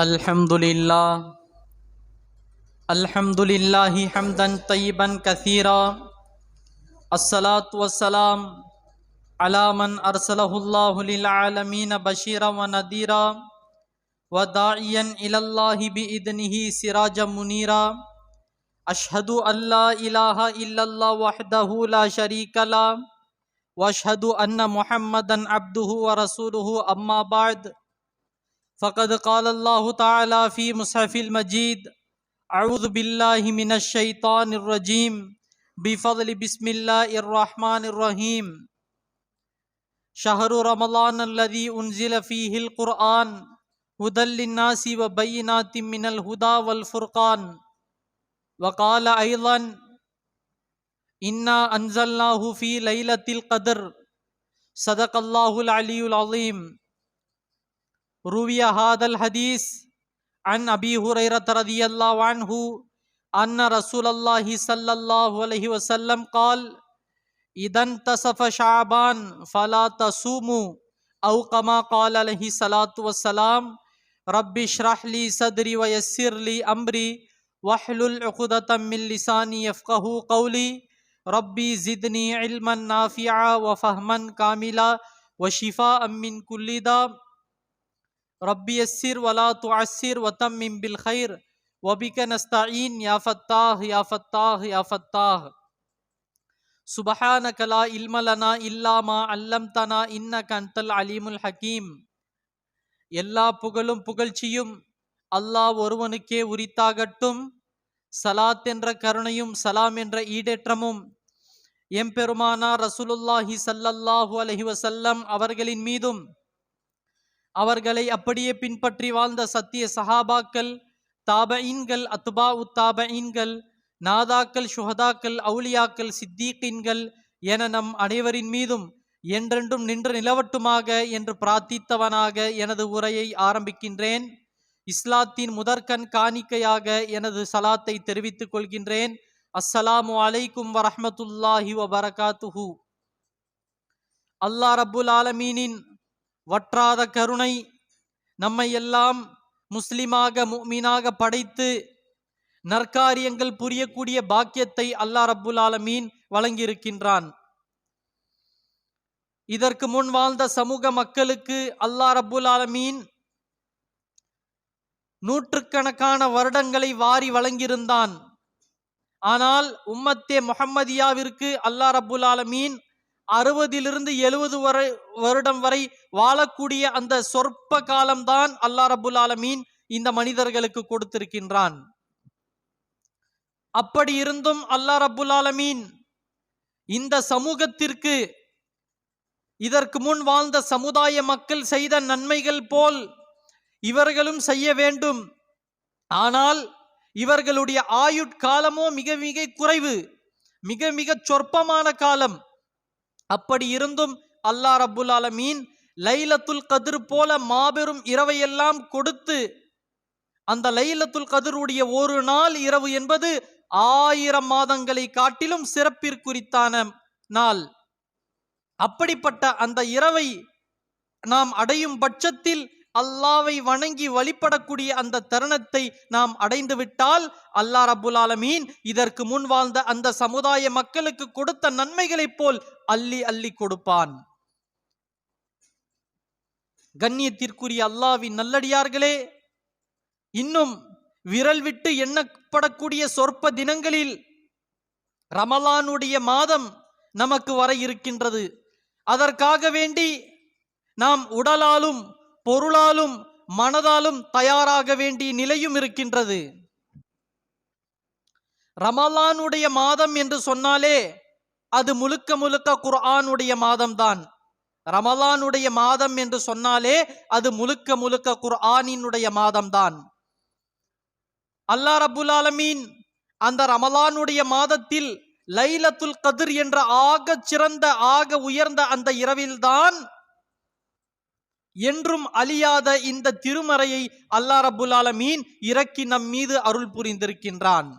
الحمد للہ۔ الحمد للہ حمدن طیبن کثیرہ السلاۃ والسلام علامن ارسل اللہ للعالمین بشیر و ندیرہ و داعین اللہ بدنِ سراج منیرہ اشہد اللہ الہ الا اللہ وحدہ لا شریک لا۔ واشہد ان محمدن عبدہ و رسول اما بعد فقد قال الله تعالى في مصحف المجيد أعوذ بالله من الشيطان الرجيم. بفضل بسم الله الرحمن الرحيم. شهر رمضان الذي أنزل فيه القرآن هدى للناس وبينات من الهدى والفرقان. وقال أيضا إنا أنزلناه في ليلة القدر. صدق الله العلي العظيم. روي هذا الحديث عن أبي هريرة رضي الله عنه أن رسول الله صلى الله عليه وسلم قال، إذا انتصف شعبان فلا تصوموا. أو كما قال عليه الصلاة والسلام، رب اشرح لي صدري ويسر لي أمري واحلل عقدة من لساني يفقه قولي. ربي زدني علما نافعا وفهما كاملا وشفاء من كل داء ربي يسر ولا تعسر وتمم بالخير وبك نستعين يا فتاح يا فتاح يا فتاح سبحانك لا علم لنا إلا ما علمتنا إنك أنت العليم الحكيم எல்லா புகழும் புகழ்ச்சியும் அல்லாஹ் ஒருவனுக்கே உரித்தாகட்டும் சலாத் என்ற கருணையும் சலாம் என்ற ஈடேற்றமும் எம்பெருமானா ரசூலுல்லாஹி ஸல்லல்லாஹு அலைஹி வஸல்லம் அவர்களின் மீதும் அவர்களை அப்படியே பின்பற்றி வாழ்ந்த சத்திய சஹாபாக்கள் தாபயின்கள் அத்துபா உத்தாபயின்கள் நாதாக்கள் சுஹதாக்கள் அவுலியாக்கள் சித்தீக்கின்கள் என நம் அனைவரின் மீதும் என்றென்றும் நின்று நிலவட்டுமாக என்று பிரார்த்தித்தவனாக எனது உரையை ஆரம்பிக்கின்றேன். இஸ்லாத்தின் முதற்கண் காணிக்கையாக எனது சலாத்தை தெரிவித்துக் கொள்கின்றேன். அஸ்ஸலாமு அலைக்கும் வரஹமத்துல்லாஹி வபரகாத்துஹு. அல்லாஹ் ரபுல் ஆலமீனின் வற்றாத கருணை நம்மை எல்லாம் முஸ்லிமாக மீனாக படைத்து நற்காரியங்கள் புரியக்கூடிய பாக்கியத்தை அல்லா ரப்புல் ஆலமீன் வழங்கியிருக்கின்றான். இதற்கு முன் வாழ்ந்த சமூக மக்களுக்கு அல்லா ரப்புல் ஆலமீன் நூற்றுக்கணக்கான வருடங்களை வாரி வழங்கியிருந்தான். ஆனால் உம்மத்தே முகம்மதியாவிற்கு அல்லா ரப்புல் ஆலமீன் அறுபதிலிருந்து எழுபது வரை வருடம் வரை வாழக்கூடிய அந்த சொற்ப காலம்தான் அல்லா ரபுல் ஆலமீன் இந்த மனிதர்களுக்கு கொடுத்திருக்கின்றான். அப்படி இருந்தும் அல்லா ரபுல் ஆலமீன் இந்த சமூகத்திற்கு இதற்கு முன் வாழ்ந்த சமுதாய மக்கள் செய்த நன்மைகள் போல் இவர்களும் செய்ய வேண்டும். ஆனால் இவர்களுடைய ஆயுட்காலமோ மிக மிக குறைவு மிக மிக சொற்பமான காலம். அப்படி இருந்தும் அல்லா ரபுல் ஆலமீன் லைலத்துல் கதிர் போல மாபெரும் இரவையெல்லாம் கொடுத்து அந்த லைலத்துல் கதிருடைய ஒரு நாள் இரவு என்பது ஆயிரம் மாதங்களை காட்டிலும் சிறப்பிற்குரித்தான நாள். அப்படிப்பட்ட அந்த இரவை நாம் அடையும் பட்சத்தில் அல்லாவை வணங்கி வழிபடக்கூடிய அந்த தருணத்தை நாம் அடைந்து விட்டால் அல்லாஹ் ரபுல் ஆலமீன் இதற்கு முன் வாழ்ந்த அந்த சமுதாய மக்களுக்கு கொடுத்த நன்மைகளைப் போல் அள்ளி அள்ளி கொடுப்பான். கண்ணியத்திற்குரிய அல்லாவின் நல்லடியார்களே இன்னும் விரல் விட்டு எண்ணப்படக்கூடிய சொற்ப தினங்களில் ரமலானுடைய மாதம் நமக்கு வர இருக்கின்றது. அதற்காக வேண்டி நாம் உடலாலும் பொருளாலும் மனதாலும் தயாராக வேண்டிய நிலையும் இருக்கின்றது. ரமலானுடைய மாதம் என்று சொன்னாலே அது முழுக்க முழுக்க குர்ஆனுடைய மாதம்தான். ரமலானுடைய மாதம் என்று சொன்னாலே அது முழுக்க முழுக்க குர்ஆனினுடைய மாதம்தான். அல்லா ரபுல் ஆலமீன் அந்த ரமலானுடைய மாதத்தில் லைலத்துல் கதிர் என்ற ஆக சிறந்த ஆக உயர்ந்த அந்த இரவில்தான் என்றும் அழியாத இந்த திருமறையை அல்லா ரபுல் ஆலமீன் இறக்கி நம் மீது அருள் புரிந்திருக்கின்றான்.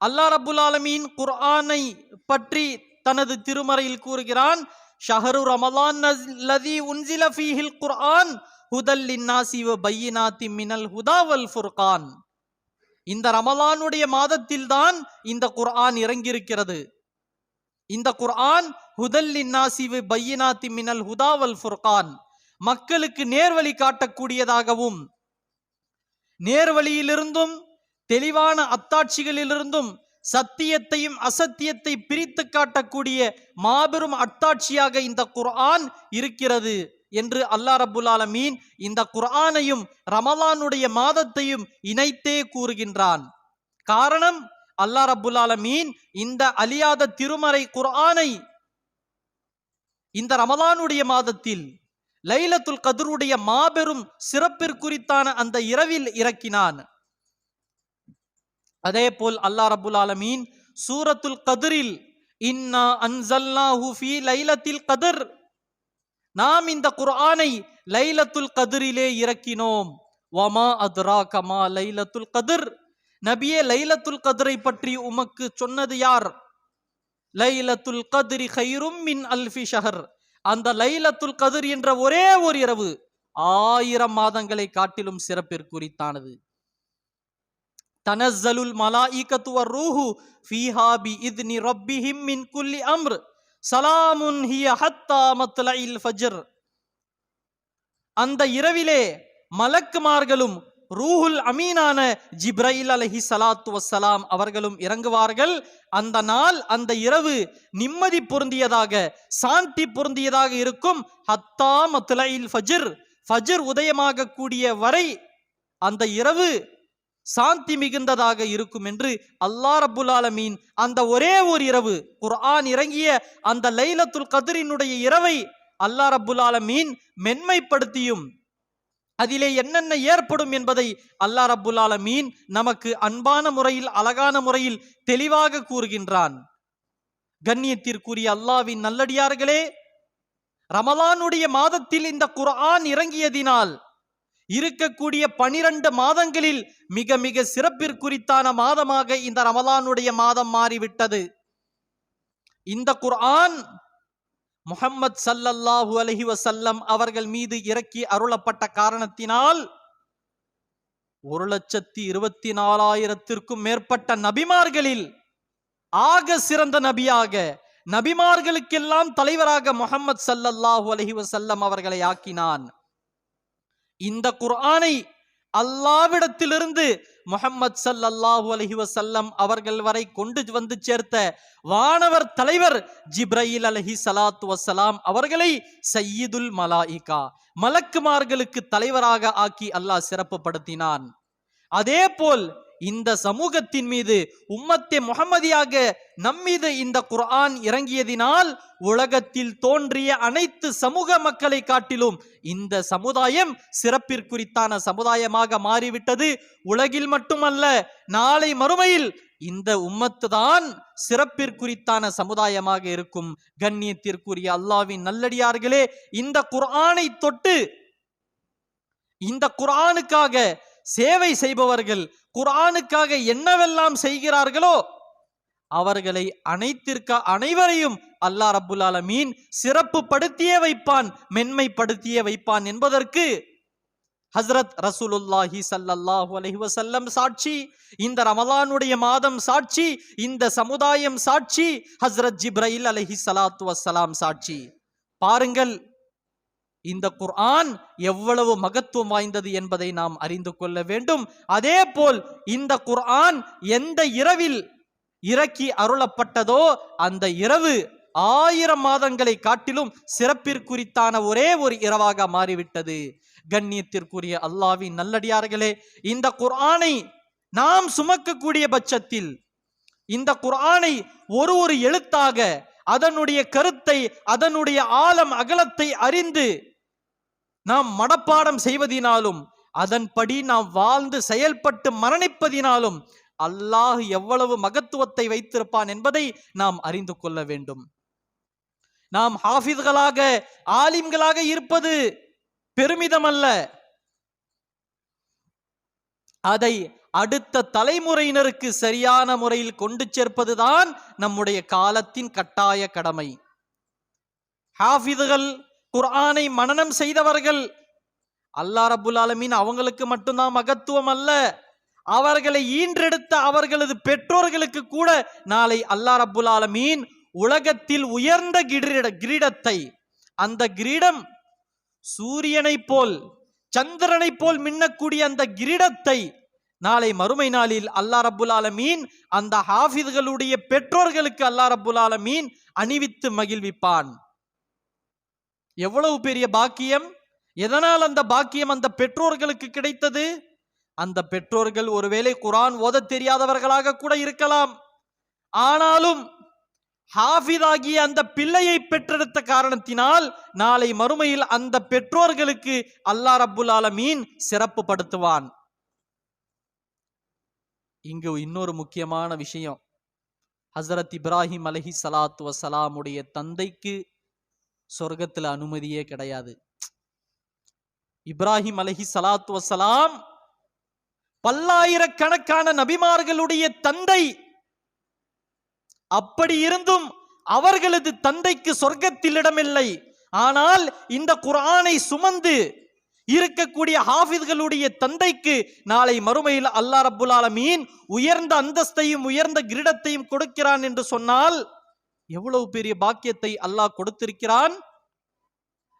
அல்லா ரபுல் ஆலமீன் குர்ஆனை பற்றி தனது திருமறையில் கூறுகிறான் ஷஹரு ரமலான் லதி உன்சில ஃபீஹில் குர்ஆன் ஹுதல் லின்னாசி வ பையினாத்தி மினல் ஹுதாவல் ஃபுர்கான். இந்த ரமலானுடைய மாதத்தில்தான் இந்த குர்ஆன் இறங்கியிருக்கிறது. இந்த குர்ஆன் ஹுதல் லின்னாசி வ பையினாத்தி மினல் ஹுதாவல் ஃபுர்கான். மக்களுக்கு நேர்வழி காட்டக்கூடியதாகவும் நேர்வழியிலிருந்தும் தெளிவான அத்தாட்சிகளிலிருந்தும் சத்தியத்தையும் அசத்தியத்தை பிரித்து காட்டக்கூடிய மாபெரும் அத்தாட்சியாக இந்த குர்ஆன் இருக்கிறது என்று அல்லா ரபுல் ஆலமீன் இந்த குர்ஆனையும் ரமலானுடைய மாதத்தையும் இணைத்தே கூறுகின்றான். காரணம் அல்லா ரபுல் ஆலமீன் இந்த அழியாத திருமறை குர்ஆனை இந்த ரமலானுடைய மாதத்தில் லைலத்துல் கதருடைய மாபெரும் சிறப்பிற்குறித்தான அந்த இரவில் இறக்கினான். அதே போல் அல்லா ரபுல் ஆலமீன் சூரத்துல் கதிரில் இன்னா அன்சல்னாஹு ஃபீ லைலத்தில் கதிர். நாம் இந்த குர்ஆனை லைலத்துல் கதிரிலே இறக்கினோம். வமா அத்ரா கமா லைலத்துல் கதிர்? நபியே லைலத்துல் கதிரை பற்றி உமக்கு சொன்னது யார்? லைலத்துல் கதிரி ஹைரும் மின் அல்ஃபி ஷஹர். அந்த லைலத்துல் கதிர் என்ற ஒரே ஒரு இரவு ஆயிரம் மாதங்களை காட்டிலும் சிறப்பிற்குறித்தானது தனஸ்ஸலுல் மலாயிகத்து வர்ரூஹு ஃபீஹா பி இத்னி ரப்பிஹிம் மின் குல்லி அம்ர். சலாமுன் ஹிய ஹத்தா மத்லஇல் ஃபஜ்ர். அந்த இரவிலே மலக்குமார்களும் ரூஹுல் அமீனான ஜிப்ரைல் அலஹி சலாத்து வசலாம் அவர்களும் இறங்குவார்கள். அந்த நாள் அந்த இரவு நிம்மதி பொருந்தியதாக சாந்தி பொருந்தியதாக இருக்கும். ஹத்தா மத்லஇல் ஃபஜ்ர் ஃபஜ்ர் உதயமாக கூடிய வரை அந்த இரவு சாந்தி மிகுந்ததாக இருக்கும் என்று அல்லா ரபுல் ஆலமீன் அந்த ஒரே ஒரு இரவு குர்ஆன் இறங்கிய அந்த லைலத்துல் கதிரினுடைய இரவை அல்லா ரபுல் ஆலமீன் மென்மைப்படுத்தியும் அதிலே என்னென்ன ஏற்படும் என்பதை அல்லா ரப்புல் ஆலமீன் நமக்கு அன்பான முறையில் அழகான முறையில் தெளிவாக கூறுகின்றான். கண்ணியத்திற்குரிய அல்லாவின் நல்லடியார்களே ரமலானுடைய மாதத்தில் இந்த குர்ஆன் இறங்கியதினால் இருக்கக்கூடிய பனிரெண்டு மாதங்களில் மிக மிக சிறப்பிற்குறித்தான மாதமாக இந்த ரமலானுடைய மாதம் மாறிவிட்டது. இந்த குர்ஆன் முகம்மத் சல்லல்லாஹு அலஹி வசல்லம் அவர்கள் மீது இறக்கி அருளப்பட்ட காரணத்தினால் ஒரு லட்சத்தி இருபத்தி நாலாயிரத்திற்கும் மேற்பட்ட நபிமார்களில் ஆக சிறந்த நபியாக நபிமார்களுக்கெல்லாம் தலைவராக முகமது சல்லல்லாஹு அலஹி வசல்லம் அவர்களை ஆக்கினான். இந்த குர்ஆனை அல்லாவிடத்திலிருந்து முஹம்மத் சல்லல்லாஹு அலஹி வசல்லம் அவர்கள் வரை கொண்டு வந்து சேர்த்த வானவர் தலைவர் ஜிப்ரயில் அலஹி சலாத்து வசலாம் அவர்களை சையீதுல் மலாயிகா மலக்குமார்களுக்கு தலைவராக ஆக்கி அல்லாஹ் சிறப்புப்படுத்தினான் அதே போல் இந்த சமூகத்தின் மீது உம்மத்தே முகமதியாக நம்மீது இந்த குர்ஆன் இறங்கியதினால் உலகத்தில் தோன்றிய அனைத்து சமூக மக்களை காட்டிலும் இந்த சமுதாயம் சிறப்பிற்குறித்தான சமுதாயமாக மாறிவிட்டது. உலகில் மட்டுமல்ல நாளை மறுமையில் இந்த உம்மத்து தான் சிறப்பிற்குறித்தான சமுதாயமாக இருக்கும். கண்ணியத்திற்குரிய அல்லாவின் நல்லடியார்களே இந்த குர்ஆனை தொட்டு இந்த குர்ஆனுக்காக சேவை செய்பவர்கள் குரானுக்காக என்னவெல்லாம் செய்கிறார்களோ அவர்களை அனைத்திற்க அனைவரையும் அல்லாஹ் ரப்புல் ஆலமீன் சிறப்பு படுத்தியே வைப்பான் மென்மைப்படுத்தியே வைப்பான் என்பதற்கு ஹஸ்ரத் ரசூலுல்லாஹி சல்லல்லாஹு அலஹி வசல்லம் சாட்சி இந்த ரமலானுடைய மாதம் சாட்சி இந்த சமுதாயம் சாட்சி ஹஸ்ரத் ஜிப்ரைல் அலஹி சலாத்து வசலாம் சாட்சி. பாருங்கள் இந்த குர்ஆன் எவ்வளவு மகத்துவம் வாய்ந்தது என்பதை நாம் அறிந்து கொள்ள வேண்டும். அதே போல் இந்த குர்ஆன் எந்த இரவில் இறக்கி அருளப்பட்டதோ அந்த இரவு ஆயிரம் மாதங்களை காட்டிலும் சிறப்பிற்குறித்தான ஒரே ஒரு இரவாக மாறிவிட்டது. கண்ணியத்திற்குரிய அல்லாவின் நல்லடியார்களே இந்த குர்ஆனை நாம் சுமக்கக்கூடிய பட்சத்தில் இந்த குர்ஆனை ஒரு ஒரு எழுத்தாக அதனுடைய கருத்தை அதனுடைய ஆழம் அகலத்தை அறிந்து நாம் மனப்பாடம் செய்வதினாலும் அதன்படி நாம் வாழ்ந்து செயல்பட்டு மரணிப்பதினாலும் அல்லாஹ் எவ்வளவு மகத்துவத்தை வைத்திருப்பான் என்பதை நாம் அறிந்து கொள்ள வேண்டும். நாம் ஹாஃபித்களாக ஆலிம்களாக இருப்பது பெருமிதம் அல்ல அதை அடுத்த தலைமுறையினருக்கு சரியான முறையில் கொண்டு சேர்ப்பதுதான் நம்முடைய காலத்தின் கட்டாய கடமை. ஹாஃபிதுகள் குர்ஆனை மனனம் செய்தவர்கள். அல்லா ரபுல் ஆலமீன் அவங்களுக்கு மட்டும்தான் மகத்துவம் அல்ல. அவர்களை ஈன்றெடுத்த அவர்களது பெற்றோர்களுக்கு கூட நாளை அல்லா ரபுல் ஆலமீன் உலகத்தில் உயர்ந்த கிரீட கிரீடத்தை அந்த கிரீடம் சூரியனைப் போல் சந்திரனைப் போல் மின்னக்கூடிய அந்த கிரீடத்தை நாளை மறுமை நாளில் அல்லா ரபுல் ஆலமீன் அந்த ஹாஃபிதுகளுடைய பெற்றோர்களுக்கு அல்லா ரபுல் ஆலமீன் அணிவித்து மகிழ்விப்பான். எவ்வளவு பெரிய பாக்கியம்? எதனால் அந்த பாக்கியம் அந்த பெற்றோர்களுக்கு கிடைத்தது? அந்த பெற்றோர்கள் ஒருவேளை குரான் ஓதத் தெரியாதவர்களாக கூட இருக்கலாம். ஆனாலும் ஹாஃபிதாகிய அந்த பிள்ளையை பெற்றெடுத்த காரணத்தினால் நாளை மறுமையில் அந்த பெற்றோர்களுக்கு அல்லா ரப்புல் ஆலமீன் சிறப்பு படுத்துவான். இங்கு இன்னொரு முக்கியமான விஷயம். ஹசரத் இப்ராஹிம் அலஹி சலாத்து வசலாமுடைய தந்தைக்கு சொர்க்கத்துல அனுமதியே கிடையாது. இப்ராஹிம் அலஹி சலாத்து வசலாம் பல்லாயிரக்கணக்கான நபிமார்களுடைய தந்தை. அப்படி இருந்தும் அவர்களது தந்தைக்கு சொர்க்கத்தில் இடமில்லை ஆனால் இந்த குரானை சுமந்து இருக்கக்கூடிய ஹாஃபித்களுடைய தந்தைக்கு நாளை மறுமையில் அல்லா ரப்புல் ஆலமீன் உயர்ந்த அந்தஸ்தையும் உயர்ந்த கிரீடத்தையும் கொடுக்கிறான் என்று சொன்னால் எவ்வளவு பெரிய பாக்கியத்தை அல்லாஹ் கொடுத்திருக்கிறான்?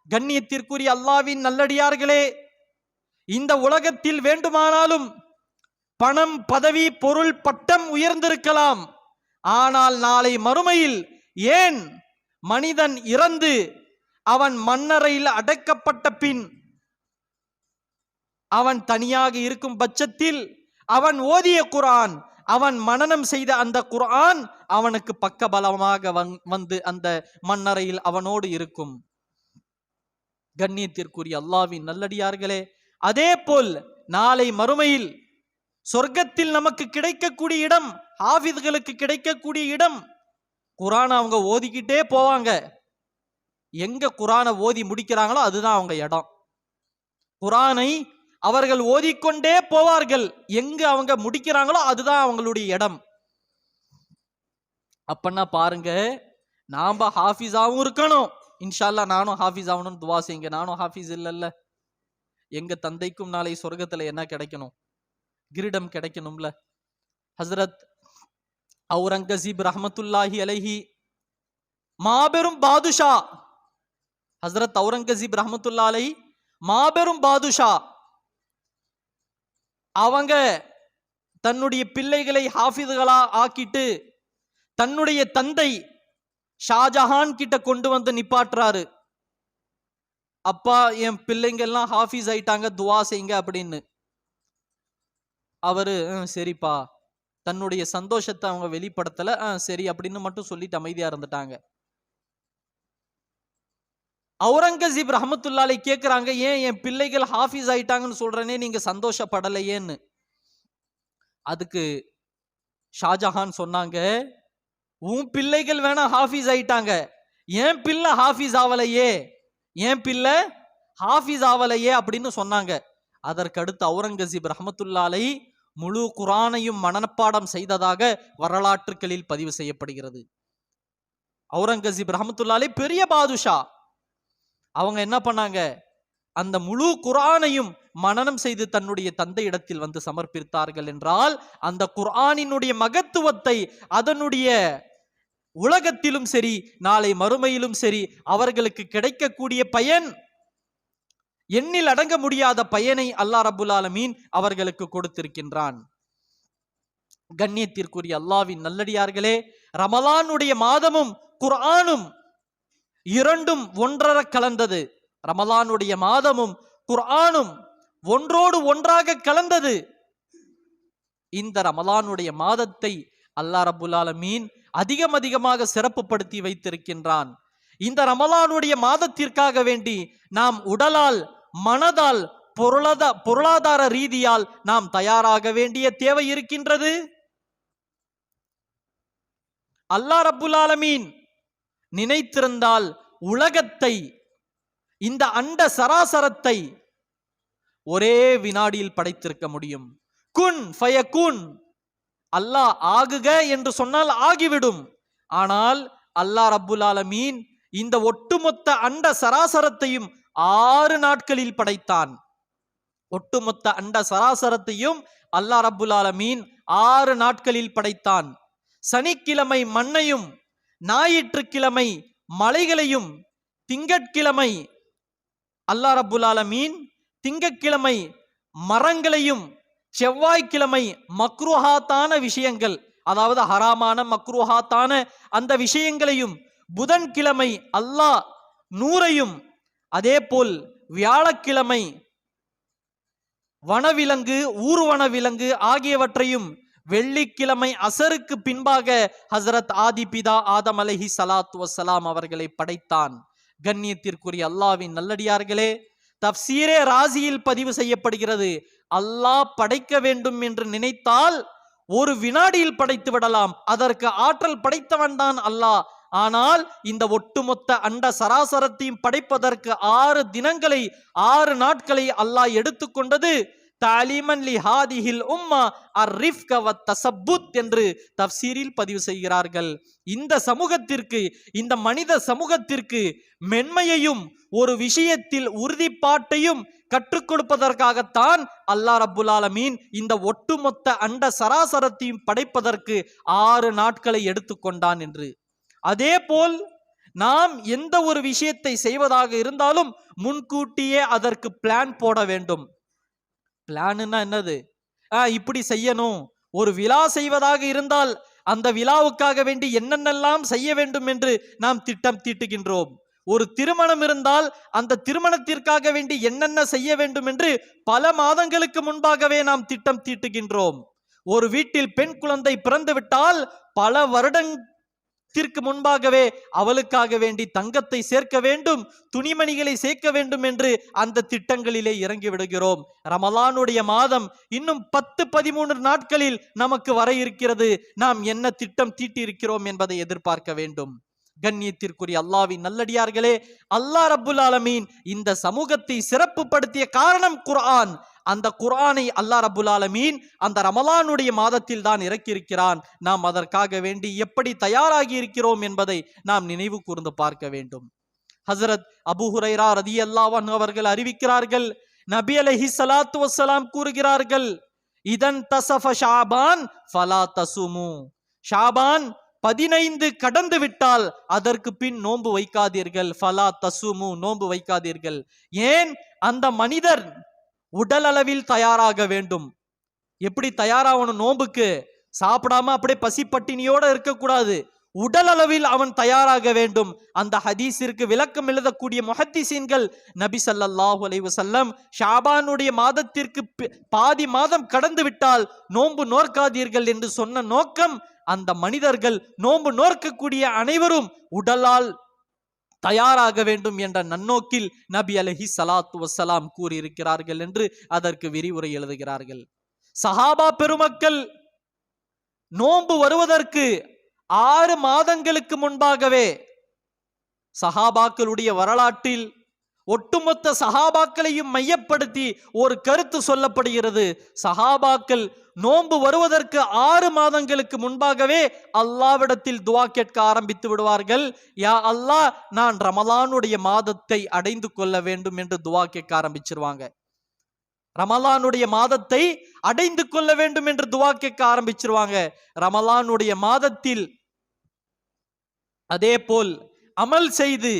கண்ணியத்திற்குரிய அல்லாவின் நல்லடியார்களே இந்த உலகத்தில் வேண்டுமானாலும் பணம் பதவி பொருள் பட்டம் உயர்ந்திருக்கலாம். ஆனால் நாளை மறுமையில் ஏன் மனிதன் இறந்து அவன் மண்ணறையில் அடைக்கப்பட்ட பின் அவன் தனியாக இருக்கும் பட்சத்தில் அவன் ஓதிய குரான் அவன் மனனம் செய்த அந்த குர்ஆன் அவனுக்கு பக்கபலமாக வந்- வந்து அந்த மண்ணறையில் அவனோடு இருக்கும். கண்ணியத்திற்குரிய அல்லாவின் நல்லடியார்களே அதே போல் நாளை மறுமையில் சொர்க்கத்தில் நமக்கு கிடைக்கக்கூடிய இடம் ஹாஃபித்களுக்கு கிடைக்கக்கூடிய இடம் குரான் அவங்க ஓதிக்கிட்டே போவாங்க. எங்க குரானை ஓதி முடிக்கிறாங்களோ அதுதான் அவங்க இடம். குரானை அவர்கள் ஓதிக்கொண்டே போவார்கள். எங்க அவங்க முடிக்கிறாங்களோ அதுதான் அவங்களுடைய இடம். அப்பன்னா பாருங்க நாம ஹாஃபிஸாவும் இருக்கணும். இன்ஷால்லா நானும் ஹாஃபிஸ் ஆகணும்னு துவா செய்யுங்க. நானும் ஹாஃபிஸ் இல்லைல்ல. எங்க தந்தைக்கும் நாளை சொர்க்கத்துல என்ன கிடைக்கணும்? கிரீடம் கிடைக்கணும்ல. ஹசரத் அவுரங்கசீப் ரஹமத்துல்லாஹி அலைஹி மாபெரும் பாதுஷா. ஹசரத் அவுரங்கசீப் ரஹமத்துல்லா அலை மாபெரும் பாதுஷா. அவங்க தன்னுடைய பிள்ளைகளை ஹாஃபிதுகளா ஆக்கிட்டு தன்னுடைய தந்தை ஷாஜஹான் கிட்ட கொண்டு வந்து நிப்பாட்டுறாரு. அப்பா என் பிள்ளைங்க எல்லாம் ஹாஃபிஸ் ஆயிட்டாங்க துவா செய்யுங்க அப்படின்னு. அவரு சரிப்பா. தன்னுடைய சந்தோஷத்தை அவங்க வெளிப்படுத்தல. சரி அப்படின்னு மட்டும் சொல்லிட்டு அமைதியா இருந்துட்டாங்க. அவுரங்கசீப் ரஹமத்துல்லாலை கேட்குறாங்க ஏன் என் பிள்ளைகள் ஹாஃபிஸ் ஆயிட்டாங்கன்னு சொல்றேனே நீங்க சந்தோஷப்படலையேன்னு. அதுக்கு ஷாஜஹான் சொன்னாங்க உன் பிள்ளைகள் வேணா ஹாஃபிஸ் ஆயிட்டாங்க. என் பிள்ளை ஹாஃபிஸ் ஆவலையே. என் பிள்ளை ஹாஃபிஸ் ஆவலையே அப்படின்னு சொன்னாங்க. அதற்கடுத்து அவுரங்கசீப் ரஹமத்துல்லாலை முழு குரானையும் மனப்பாடம் செய்ததாக வரலாற்றுகளில் பதிவு செய்யப்படுகிறது. அவுரங்கசீப் ரஹமத்துல்லாலே பெரிய பாதுஷா. அவங்க என்ன பண்ணாங்க? அந்த முழு குரானையும் மனனம் செய்து தன்னுடைய தந்தை இடத்தில் வந்து சமர்ப்பித்தார்கள் என்றால் அந்த குரானினுடைய மகத்துவத்தை அதனுடைய உலகத்திலும் சரி நாளை மறுமையிலும் சரி அவர்களுக்கு கிடைக்கக்கூடிய பயன் எண்ணில் அடங்க முடியாத பயனை அல்லாஹ் ரபுல் ஆலமீன் அவர்களுக்கு கொடுத்திருக்கின்றான். கண்ணியத்திற்குரிய அல்லாவின் நல்லடியார்களே ரமலானுடைய மாதமும் குரானும் இரண்டும் ஒன்றர கலந்தது. ரமலானுடைய மாதமும் குர்ஆனும் ஒன்றோடு ஒன்றாக கலந்தது. இந்த ரமலானுடைய மாதத்தை அல்லா ரபுல்லாலமீன் அதிகம் அதிகமாக சிறப்புப்படுத்தி வைத்திருக்கின்றான். இந்த ரமலானுடைய மாதத்திற்காக வேண்டி நாம் உடலால் மனதால் பொருளாதார பொருளாதார ரீதியால் நாம் தயாராக வேண்டிய தேவை இருக்கின்றது? அல்லா ரபுல்லாலமீன் நினைத்திருந்தால் உலகத்தை இந்த அண்ட சராசரத்தை ஒரே வினாடியில் படைத்திருக்க முடியும். குன் ஃபயகுன். அல்லாஹ் ஆகுக என்று சொன்னால் ஆகிவிடும். ஆனால் அல்லாஹ் ரப்புல் ஆலமீன் இந்த ஒட்டுமொத்த அண்ட சராசரத்தையும் ஆறு நாட்களில் படைத்தான். ஒட்டுமொத்த அண்ட சராசரத்தையும் அல்லாஹ் ரப்புல் ஆலமீன் ஆறு நாட்களில் படைத்தான். சனிக்கிழமை மண்ணையும் ஞாயிற்றுக்கிழமை மலைகளையும் திங்கட்கிழமை அல்லா ரபுல் ஆலமீன் திங்கட்கிழமை மரங்களையும் செவ்வாய்க்கிழமை மக்ருஹாத்தான விஷயங்கள் அதாவது ஹராமான மக்ருஹாத்தான அந்த விஷயங்களையும் புதன்கிழமை அல்லாஹ் நூறையும் அதே போல் வியாழக்கிழமை வனவிலங்கு ஊர்வன விலங்கு ஆகியவற்றையும் வெள்ளிக்கிழமை அசருக்கு பின்பாக ஹசரத் ஆதிபிதா ஆதம் அலஹி சலாத் வசலாம் அவர்களை படைத்தான். கண்ணியத்திற்குரிய அல்லாவின் நல்லடியார்களே தப்சீரே ராசியில் பதிவு செய்யப்படுகிறது. அல்லாஹ் படைக்க வேண்டும் என்று நினைத்தால் ஒரு வினாடியில் படைத்து விடலாம். அதற்கு ஆற்றல் படைத்தவன் தான் அல்லாஹ். ஆனால் இந்த ஒட்டுமொத்த அண்ட சராசரத்தையும் படைப்பதற்கு ஆறு தினங்களை ஆறு நாட்களை அல்லாஹ் எடுத்துக்கொண்டது தாலிமன் லி ஹாதிஹில் உம்மா அர் ரிஃப்க கவத் தசப்புத் என்று தப்சீரில் பதிவு செய்கிறார்கள். இந்த சமூகத்திற்கு இந்த மனித சமூகத்திற்கு மென்மையையும் ஒரு விஷயத்தில் உறுதிப்பாட்டையும் கற்றுக் கொடுப்பதற்காகத்தான் அல்லாஹ் ரப்புல் ஆலமீன் இந்த ஒட்டுமொத்த அண்ட சராசரத்தையும் படைப்பதற்கு ஆறு நாட்களை எடுத்துக்கொண்டான் என்று. அதே போல் நாம் எந்த ஒரு விஷயத்தை செய்வதாக இருந்தாலும் முன்கூட்டியே அதற்கு பிளான் போட வேண்டும். பிளான்னா என்னது? ஆ இப்படி செய்யணும். ஒரு விழா செய்வதாக இருந்தால் அந்த விழாவுக்காக வேண்டி என்னென்னலாம் செய்ய வேண்டும் என்று நாம் திட்டம் தீட்டுகின்றோம். ஒரு திருமணம் இருந்தால் அந்த திருமணத்திற்காக வேண்டி என்னென்ன செய்ய வேண்டும் என்று பல மாதங்களுக்கு முன்பாகவே நாம் திட்டம் தீட்டுகின்றோம். ஒரு வீட்டில் பெண் குழந்தை பிறந்துவிட்டால் பல வருடம் வருடத்திற்கு முன்பாகவே அவளுக்காக வேண்டி தங்கத்தை சேர்க்க வேண்டும் துணிமணிகளை சேர்க்க வேண்டும் என்று அந்த திட்டங்களிலே இறங்கி விடுகிறோம். ரமலானுடைய மாதம் இன்னும் பத்து பதிமூன்று நாட்களில் நமக்கு வர இருக்கிறது. நாம் என்ன திட்டம் தீட்டியிருக்கிறோம் என்பதை எதிர்பார்க்க வேண்டும். கண்ணியத்திற்குரிய அல்லாவின் நல்லடியார்களே அல்லாஹ் ரபுல் ஆலமீன் இந்த சமூகத்தை சிறப்புப்படுத்திய காரணம் குர்ஆன். அந்த குரானை அல்லாஹ் ரப்புல் ஆலமீன் அந்த ரமலானுடைய மாதத்தில் தான் இறக்கியிருக்கிறான். நாம் அதற்காக வேண்டி எப்படி தயாராகி இருக்கிறோம் என்பதை நாம் நினைவு கூர்ந்து பார்க்க வேண்டும். ஹசரத் அபு ஹுரைரா ரதி அல்லாவன் அவர்கள் அறிவிக்கிறார்கள் நபி அலஹி சலாத்து வசலாம் கூறுகிறார்கள் இதன் தசஃப ஷாபான் ஃபலா தசுமு. ஷாபான் பதினைந்து கடந்து விட்டால் அதற்கு பின் நோன்பு வைக்காதீர்கள். ஃபலா தசுமு நோன்பு வைக்காதீர்கள். ஏன்? அந்த மனிதர் உடல் அளவில் தயாராக வேண்டும். எப்படி தயாராகணும்? நோம்புக்கு சாப்பிடாம அப்படியே பசி பட்டினியோட இருக்கக்கூடாது. உடல் அளவில் அவன் தயாராக வேண்டும். அந்த ஹதீஸிற்கு விளக்கம் எழுதக்கூடிய முஹத்திசீன்கள் நபி சல்லாஹூ அலைஹி ஷாபானுடைய மாதத்திற்கு பி- பாதி மாதம் கடந்து விட்டால் நோன்பு நோர்க்காதீர்கள் என்று சொன்ன நோக்கம் அந்த மனிதர்கள் நோன்பு நோர்க்கக்கூடிய அனைவரும் உடலால் தயாராக வேண்டும் என்ற நன்னோக்கில் நபி அலஹி சலாத்து வசலாம் கூறியிருக்கிறார்கள் என்று அதற்கு விரிவுரை எழுதுகிறார்கள். சஹாபா பெருமக்கள் நோன்பு வருவதற்கு ஆறு மாதங்களுக்கு முன்பாகவே சஹாபாக்களுடைய வரலாற்றில் ஒட்டுமொத்த சஹாபாக்களையும் மையப்படுத்தி ஒரு கருத்து சொல்லப்படுகிறது. சஹாபாக்கள் நோன்பு வருவதற்கு ஆறு மாதங்களுக்கு முன்பாகவே அல்லாவிடத்தில் துவா கேட்க ஆரம்பித்து விடுவார்கள். யா அல்லாஹ் நான் ரமலானுடைய மாதத்தை அடைந்து கொள்ள வேண்டும் என்று துவா கேட்க ஆரம்பிச்சிருவாங்க. ரமலானுடைய மாதத்தை அடைந்து கொள்ள வேண்டும் என்று துவா கேட்க ஆரம்பிச்சிருவாங்க. ரமலானுடைய மாதத்தில் அதே போல் அமல் செய்து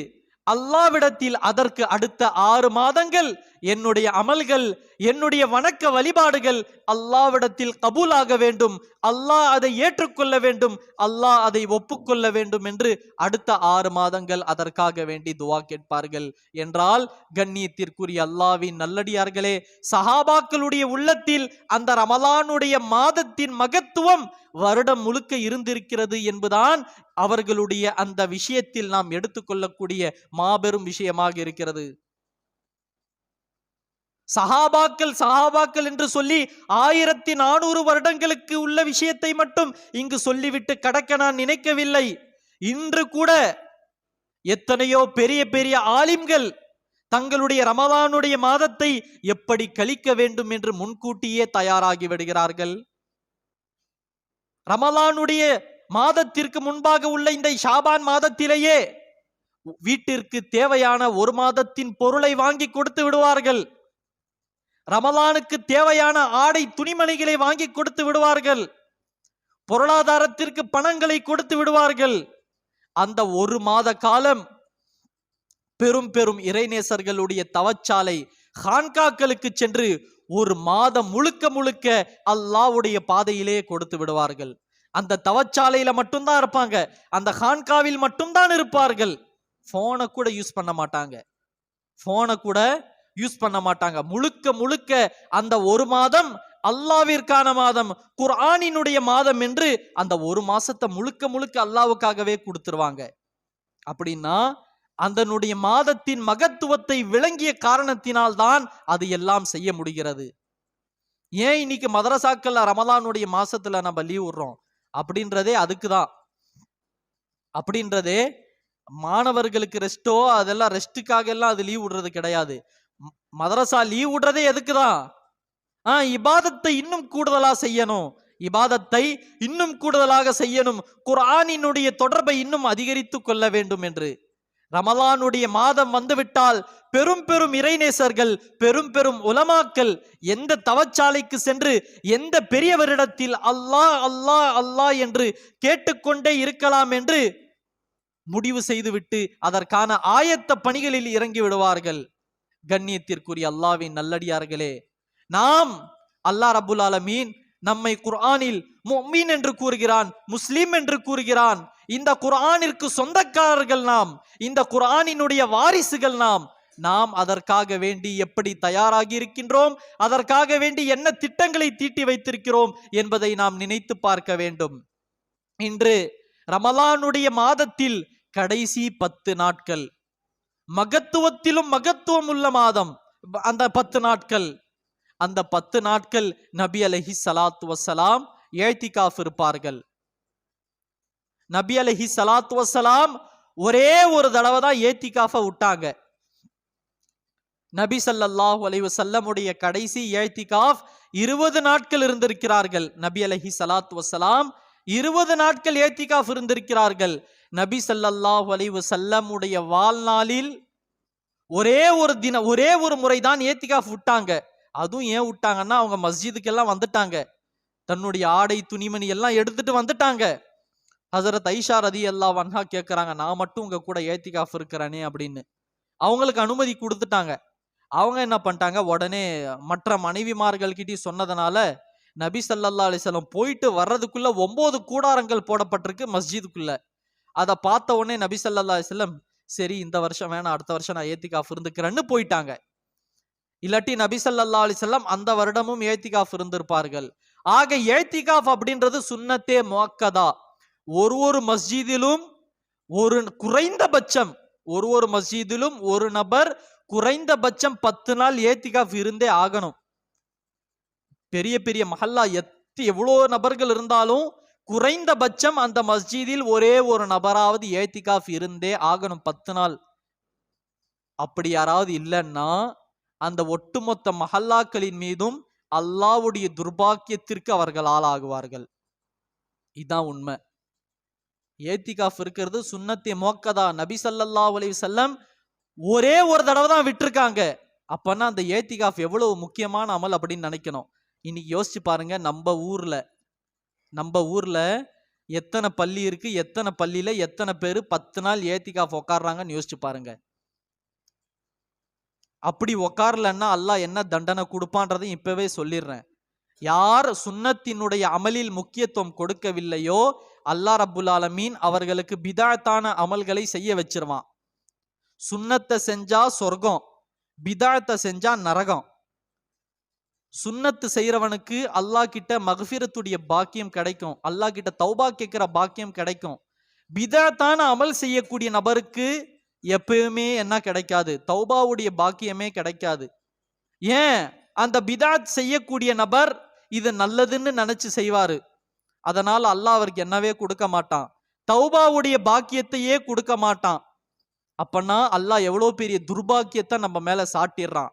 அல்லாவிடத்தில் அதற்கு அடுத்த ஆறு மாதங்கள் என்னுடைய அமல்கள் என்னுடைய வணக்க வழிபாடுகள் அல்லாவிடத்தில் கபூலாக வேண்டும். அல்லாஹ் அதை ஏற்றுக்கொள்ள வேண்டும். அல்லாஹ் அதை ஒப்புக்கொள்ள வேண்டும் என்று அடுத்த ஆறு மாதங்கள் அதற்காக வேண்டி துவா கேட்பார்கள். என்றால் கண்ணியத்திற்குரிய அல்லாவின் நல்லடியார்களே சஹாபாக்களுடைய உள்ளத்தில் அந்த ரமலானுடைய மாதத்தின் மகத்துவம் வருடம் முழுக்க இருந்திருக்கிறது என்பதுதான் அவர்களுடைய அந்த விஷயத்தில் நாம் எடுத்துக்கொள்ளக்கூடிய மாபெரும் விஷயமாக இருக்கிறது. சஹாபாக்கள் சஹாபாக்கள் என்று சொல்லி ஆயிரத்தி நானூறு வருடங்களுக்கு உள்ள விஷயத்தை மட்டும் இங்கு சொல்லிவிட்டு கடக்க நான் நினைக்கவில்லை. இன்று கூட எத்தனையோ பெரிய பெரிய ஆலிம்கள் தங்களுடைய ரமதானுடைய மாதத்தை எப்படி கழிக்க வேண்டும் என்று முன்கூட்டியே தயாராகி விடுகிறார்கள். ரமலானுடைய மாதத்திற்கு முன்பாக உள்ள இந்த ஷாபான் மாதத்திலேயே வீட்டிற்கு தேவையான ஒரு மாதத்தின் பொருளை வாங்கி கொடுத்து விடுவார்கள். ரமலானுக்கு தேவையான ஆடை துணிமணிகளை வாங்கி கொடுத்து விடுவார்கள். பொருளாதாரத்திற்கு பணங்களை கொடுத்து விடுவார்கள். அந்த ஒரு மாத காலம் பெரும் பெரும் இறைநேசர்களுடைய தவச்சாலை ஹான்காக்களுக்கு சென்று ஒரு மாதம் முழுக்க முழுக்க அல்லாவுடைய பாதையிலே கொடுத்து விடுவார்கள். அந்த தவச்சாலையில மட்டும்தான் இருப்பாங்க. அந்த ஹான்காவில் மட்டும்தான் இருப்பார்கள். போனை கூட யூஸ் பண்ண மாட்டாங்க. போனை கூட யூஸ் பண்ண மாட்டாங்க. முழுக்க முழுக்க அந்த ஒரு மாதம் அல்லாவிற்கான மாதம் குர்ஆனினுடைய மாதம் என்று அந்த ஒரு மாசத்தை முழுக்க முழுக்க அல்லாவுக்காகவே கொடுத்துருவாங்க. அப்படின்னா அதனுடைய மாதத்தின் மகத்துவத்தை விளங்கிய காரணத்தினால் தான் அது எல்லாம் செய்ய முடிகிறது. ஏன் இன்னைக்கு மதரசாக்கள்ல ரமலானுடைய மாசத்துல நம்ம லீவ் விடுறோம்? அப்படின்றதே அதுக்கு தான் அப்படின்றதே மாணவர்களுக்கு ரெஸ்டோ அதெல்லாம் ரெஸ்ட்டுக்காக எல்லாம் அது லீவ் விடுறது கிடையாது. மதரசா லீவ் விடுறதே எதுக்கு தான் ஆ இபாதத்தை இன்னும் கூடுதலா செய்யணும். இபாதத்தை இன்னும் கூடுதலாக செய்யணும். குர்ஆனினுடைய தொடர்பை இன்னும் அதிகரித்து கொள்ள வேண்டும் என்று. ரமலானுடைய மாதம் வந்துவிட்டால் பெரும் பெரும் இறைநேசர்கள் பெரும் பெரும் உலமாக்கள் எந்த தவச்சாலைக்கு சென்று எந்த பெரியவரிடத்தில் அல்லாஹ் அல்லாஹ் அல்லாஹ் என்று கேட்டுக்கொண்டே இருக்கலாம் என்று முடிவு செய்துவிட்டு அதற்கான ஆயத்த பணிகளில் இறங்கி விடுவார்கள். கண்ணியத்திற்குரிய அல்லாவின் நல்லடியார்களே. நாம் அல்லாஹ் ரபுல் ஆலமீன் நம்மை குர்ஆனில் மொமீன் என்று கூறுகிறான் முஸ்லீம் என்று கூறுகிறான். இந்த குர்ஆனிற்கு சொந்தக்காரர்கள் நாம் இந்த குர்ஆனினுடைய வாரிசுகள் நாம். நாம் அதற்காக வேண்டி எப்படி தயாராகி இருக்கின்றோம் அதற்காக வேண்டி என்ன திட்டங்களை தீட்டி வைத்திருக்கிறோம் என்பதை நாம் நினைத்து பார்க்க வேண்டும். இன்று ரமலானுடைய மாதத்தில் கடைசி பத்து நாட்கள் மகத்துவத்திலும் மகத்துவம் உள்ள மாதம். அந்த பத்து நாட்கள். அந்த பத்து நாட்கள் நபி அலஹி சலாத்து வசலாம் ஏழ்த்திகாஃப் இருப்பார்கள். நபி அலஹி சலாத்து வசலாம் ஒரே ஒரு தடவை தான் ஏத்திகாஃப விட்டாங்க. நபி சல்லாஹூ அலைவு செல்லமுடைய கடைசி ஏத்திகாஃப் இருபது நாட்கள் இருந்திருக்கிறார்கள். நபி அலஹி சலாத் வசலாம் இருபது நாட்கள் ஏத்திகாஃப் இருந்திருக்கிறார்கள். நபி சல்லல்லாஹ் வலைவு வஸல்லமுடைய வாழ்நாளில் ஒரே ஒரு தினம் ஒரே ஒரு முறை தான் ஏத்திகாஃப் விட்டாங்க. அதுவும் ஏன் விட்டாங்கன்னா அவங்க மஸ்ஜிதுக்கெல்லாம் வந்துட்டாங்க. தன்னுடைய ஆடை துணிமணி எல்லாம் எடுத்துட்டு வந்துட்டாங்க. ஹசரத் ஐஷா ரதி அல்லா வன்ஹா கேட்குறாங்க நான் மட்டும் உங்க கூட ஏத்திகாஃப் இருக்கிறேனே அப்படின்னு. அவங்களுக்கு அனுமதி கொடுத்துட்டாங்க. அவங்க என்ன பண்ணிட்டாங்க உடனே மற்ற மனைவிமார்கள்கிட்டயும் சொன்னதுனால நபி சல்லா அலிசல்லம் போயிட்டு வர்றதுக்குள்ள ஒன்பது கூடாரங்கள் போடப்பட்டிருக்கு மஸ்ஜிதுக்குள்ள. அதை பார்த்த உடனே நபி சல்லா அலைஹி சரி இந்த வருஷம் வேணாம் அடுத்த வருஷம் நான் ஏத்திகாஃப் இருந்துக்கிறேன்னு போயிட்டாங்க. இல்லாட்டி நபி சல்லா அலிசல்லாம் அந்த வருடமும் ஏத்திகாஃப் இருந்திருப்பார்கள். ஆக ஏத்திகாஃப் அப்படின்றது சுன்னத்தே மொக்கதா ஒரு ஒரு மஸ்ஜிதிலும் ஒரு குறைந்தபட்சம் ஒரு ஒரு மஸ்ஜிதிலும் ஒரு நபர் குறைந்தபட்சம் பத்து நாள் ஏத்திகாஃப் இருந்தே ஆகணும். பெரிய பெரிய மஹல்லா எத்து எவ்வளோ நபர்கள் இருந்தாலும் குறைந்தபட்சம் அந்த மஸ்ஜிதில் ஒரே ஒரு நபராவது ஏத்திகாஃப் இருந்தே ஆகணும் பத்து நாள். அப்படி யாராவது இல்லைன்னா அந்த ஒட்டுமொத்த மஹல்லாக்களின் மீதும் அல்லாவுடைய துர்பாக்கியத்திற்கு அவர்கள் ஆளாகுவார்கள். இதான் உண்மை. ஏத்திகாஃப் இருக்கிறது சுண்ணத்தை மோக்கதா நபி சல்லல்லா அலைஹி செல்லம் ஒரே ஒரு தடவை தான் விட்டுருக்காங்க. அப்பன்னா அந்த ஏத்திகாஃப் எவ்வளவு முக்கியமான அமல் அப்படின்னு நினைக்கணும். இன்னைக்கு யோசிச்சு பாருங்க நம்ம ஊர்ல நம்ம ஊரில் எத்தனை பள்ளி இருக்குது எத்தனை பள்ளியில் எத்தனை பேர் பத்து நாள் ஏத்திக்காஃப் உட்கார்றாங்கன்னு யோசிச்சு பாருங்க. அப்படி உக்காரலன்னா அல்லாஹ் என்ன தண்டனை கொடுப்பான்றதையும் இப்பவே சொல்லிடுறேன். யார் சுன்னத்தினுடைய அமலில் முக்கியத்துவம் கொடுக்கவில்லையோ அல்லாஹ் ரபுல் ஆலமீன் அவர்களுக்கு பிதாத்தான அமல்களை செய்ய வச்சிருவான். சுண்ணத்தை செஞ்சா சொர்க்கம் பிதாத்தை செஞ்சா நரகம். சுன்னத்து செய்யறவனுக்கு அல்லாஹ் கிட்ட மகஃபிரத்துடைய பாக்கியம் கிடைக்கும். அல்லாஹ் கிட்ட தௌபா கேட்கிற பாக்கியம் கிடைக்கும். பிதாத்தான அமல் செய்யக்கூடிய நபருக்கு எப்பயுமே என்ன கிடைக்காது? தௌபாவுடைய பாக்கியமே கிடைக்காது. ஏன்? அந்த பிதாத் செய்யக்கூடிய நபர் இது நல்லதுன்னு நினைச்சு செய்வாரு. அதனால் அல்லாஹ் அவருக்கு என்னவே கொடுக்க மாட்டான். தௌபாவுடைய பாக்கியத்தையே கொடுக்க மாட்டான். அப்பன்னா அல்லாஹ் எவ்வளோ பெரிய துர்பாக்கியத்தை நம்ம மேல சாட்டிடுறான்.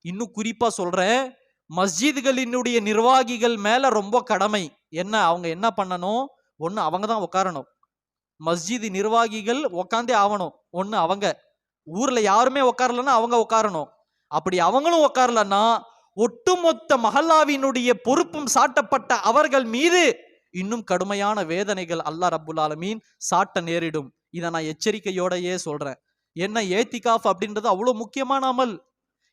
இன்னும் குறிப்பா சொல்றேன். மஸ்ஜிதுகளினுடைய நிர்வாகிகள் மேல ரொம்ப கடமை. என்ன அவங்க என்ன பண்ணணும்? ஒண்ணு அவங்க தான் உட்காரணும் மஸ்ஜித் நிர்வாகிகள் உக்காந்தே ஆகணும் ஒண்ணு அவங்க. ஊர்ல யாருமே உட்காரலன்னா அவங்க உட்காரணும் அப்படி அவங்களும் உட்காரலன்னா ஒட்டுமொத்த மஹல்லாவினுடைய பொறுப்பும் சாட்டப்பட்ட அவர்கள் மீது இன்னும் கடுமையான வேதனைகள் அல்லாஹ் ரப்புல் ஆலமீன் சாட்ட நேரிடும். இதை நான் எச்சரிக்கையோடையே சொல்றேன். என்ன ஏத்திகாஃப் அப்படின்றது அவ்வளோ முக்கியமான அமல்.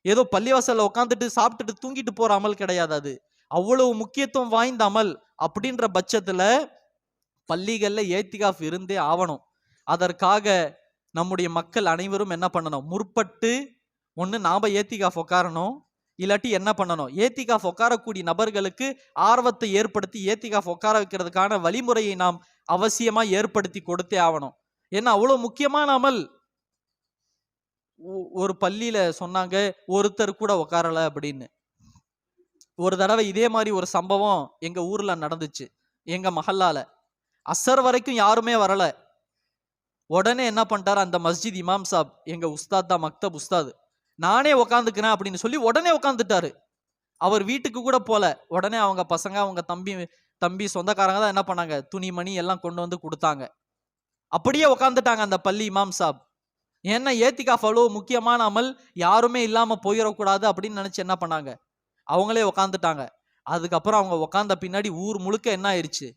ஏதோ பள்ளிவாசல்ல உட்காந்துட்டு சாப்பிட்டுட்டு தூங்கிட்டு போற அமல் கிடையாது அது. அவ்வளவு முக்கியத்துவம் வாய்ந்த அமல் அப்படின்ற பட்சத்துல பள்ளிகள்ல ஏத்திகாஃப் இருந்தே ஆவணும். அதற்காக நம்முடைய மக்கள் அனைவரும் என்ன பண்ணணும்? முற்பட்டு ஒன்று நாம ஏத்திகாஃப் உட்காரணும் இல்லாட்டி என்ன பண்ணணும்? ஏத்திகாஃப் உட்காரக்கூடிய நபர்களுக்கு ஆர்வத்தை ஏற்படுத்தி ஏத்திகாஃப் உட்கார வைக்கிறதுக்கான வழிமுறையை நாம் அவசியமா ஏற்படுத்தி கொடுத்தே ஆகணும் ஏன்னா அவ்வளவு முக்கியமான அமல் ஒரு பள்ளியில சொன்னாங்க ஒருத்தர் கூட உட்காரல அப்படின்னு. ஒரு தடவை இதே மாதிரி ஒரு சம்பவம் எங்க ஊர்ல நடந்துச்சு எங்க மஹல்லால. அசர் வரைக்கும் யாருமே வரல. உடனே என்ன பண்ணிட்டாரு அந்த மஸ்ஜித் இமாம் சாப் எங்க உஸ்தாத் தான் மக்தப் உஸ்தாத் நானே உக்காந்துக்கிறேன் அப்படின்னு சொல்லி உடனே உக்காந்துட்டாரு. அவர் வீட்டுக்கு கூட போல. உடனே அவங்க பசங்க அவங்க தம்பி தம்பி சொந்தக்காரங்க தான் என்ன பண்ணாங்க துணி மணி எல்லாம் கொண்டு வந்து கொடுத்தாங்க. அப்படியே உக்காந்துட்டாங்க அந்த பள்ளி இமாம் சாப். ஏன்னா ஏத்திகாஃப் அவ்வளோ முக்கியமான அமல் யாருமே இல்லாம போயிடக்கூடாது அப்படின்னு நினைச்சு என்ன பண்ணாங்க? அவங்களே உக்காந்துட்டாங்க. அதுக்கப்புறம் அவங்க உக்காந்த பின்னாடி ஊர் முழுக்க என்ன ஆயிருச்சு?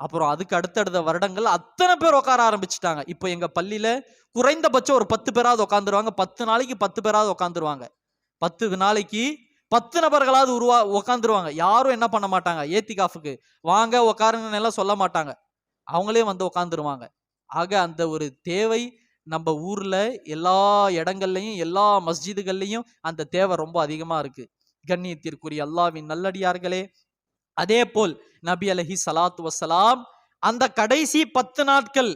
அப்புறம் அதுக்கு அடுத்தடுத்த வருடங்கள் அத்தனை பேர் உட்கார ஆரம்பிச்சுட்டாங்க. இப்போ எங்க பள்ளியில குறைந்தபட்சம் ஒரு பத்து பேராவது உட்காந்துருவாங்க பத்து நாளைக்கு பத்து பேராவது உட்காந்துருவாங்க பத்து நாளைக்கு பத்து நபர்களாவது உருவா உட்காந்துருவாங்க யாரும் என்ன பண்ண மாட்டாங்க? ஏத்திகாஃபுக்கு வாங்க உட்காருங்கன்னு எல்லாம் சொல்ல மாட்டாங்க. அவங்களே வந்து உட்காந்துருவாங்க ஆக அந்த ஒரு தேவை நம்ம ஊர்ல எல்லா இடங்கள்லையும் எல்லா மஸ்ஜிதுகள்லையும் அந்த தேவை ரொம்ப அதிகமா இருக்கு. கண்ணியத்திற்குரிய அல்லாவின் நல்லடியார்களே அதே போல் நபி அலஹி சலாத்து வசலாம் அந்த கடைசி பத்து நாட்கள்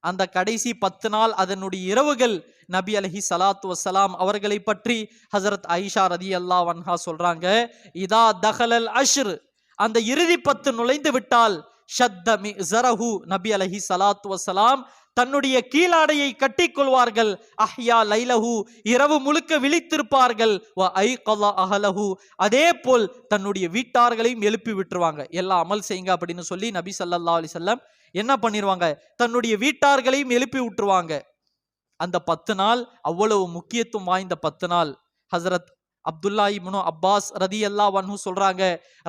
அந்த கடைசி பத்து நாள் அதனுடைய இரவுகள் நபி அலஹி சலாத்து வசலாம் அவர்களை பற்றி ஹசரத் ஐஷா ரதி அல்லா வன்ஹா சொல்றாங்க இதா தஹலல் அஷ்ரு. அந்த இறுதி பத்து நுழைந்து விட்டால் ஷத்த மி ஜரஹு நபி அலஹி சலாத்து வசலாம் தன்னுடைய கீழாடையை கட்டிக்கொள்வார்கள். அஹ்யா லைலஹு இரவு முழுக்க விழித்திருப்பார்கள். வ கலா அஹலஹு அதே போல் தன்னுடைய வீட்டார்களையும் எழுப்பி விட்டுருவாங்க. எல்லாம் அமல் செய்யுங்க அப்படின்னு சொல்லி நபி சல்லா அலைஹி என்ன பண்ணிடுவாங்க தன்னுடைய வீட்டார்களையும் எழுப்பி விட்டுருவாங்க. அந்த பத்து நாள் அவ்வளவு முக்கியத்துவம் வாய்ந்த பத்து நாள். ஹசரத் அப்துல்லா இப்னு அப்பாஸ் ரதி அல்லா வன்ஹு சொல்றாங்க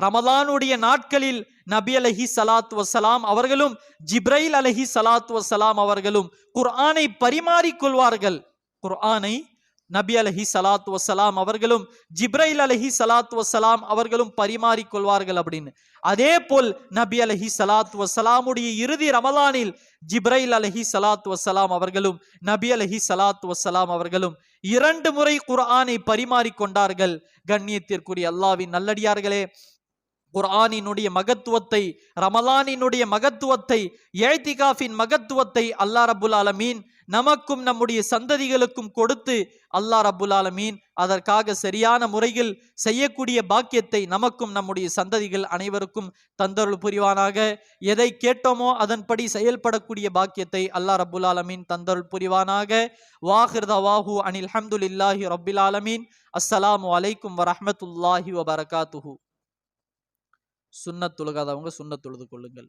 ரமலானுடைய நாட்களில் நபி அலஹி சலாத் வசலாம் அவர்களும் ஜிப்ரைல் அலஹி சலாத் வசலாம் அவர்களும் குர்ஆனை பரிமாறிக் கொள்வார்கள். குர்ஆனை நபி அலஹி சலாத் வசலாம் அவர்களும் ஜிப்ரைல் அலஹி சலாத் வசலாம் அவர்களும் பரிமாறிக்கொள்வார்கள் அப்படின்னு. அதே போல் நபி அலஹி சலாத் வசலாமுடைய இறுதி ரமலானில் ஜிப்ரைல் அலஹி சலாத் வசலாம் அவர்களும் நபி அலஹி சலாத் வசலாம் அவர்களும் இரண்டு முறை குர்ஆனை பரிமாறிக் கொண்டார்கள் கண்ணியத்திற்குரிய அல்லாவின் நல்லடியார்களே குர்ஆனினுடைய மகத்துவத்தை ரமலானினுடைய மகத்துவத்தை ஏழ்திகாஃபின் மகத்துவத்தை அல்லா ரபுல் அலமீன் நமக்கும் நம்முடைய சந்ததிகளுக்கும் கொடுத்து அல்லாஹ் ரபுல் ஆலமீன் அதற்காக சரியான முறையில் செய்யக்கூடிய பாக்கியத்தை நமக்கும் நம்முடைய சந்ததிகள் அனைவருக்கும் தந்தருள் புரிவானாக. எதை கேட்டோமோ அதன்படி செயல்படக்கூடிய பாக்கியத்தை அல்லாஹ் ரபுல் ஆலமீன் தந்தருள் புரிவானாக. வாஹிர்த வாஹு அனில் ஹம்துலில்லாஹி ரபில் ஆலமீன். அஸ்ஸலாமு அலைக்கும் வரஹ்மத்துல்லாஹி வபரகாத்துஹு. சுண்ணத் தொழுகாதவங்க சுண்ணத் தொழுது கொள்ளுங்கள்.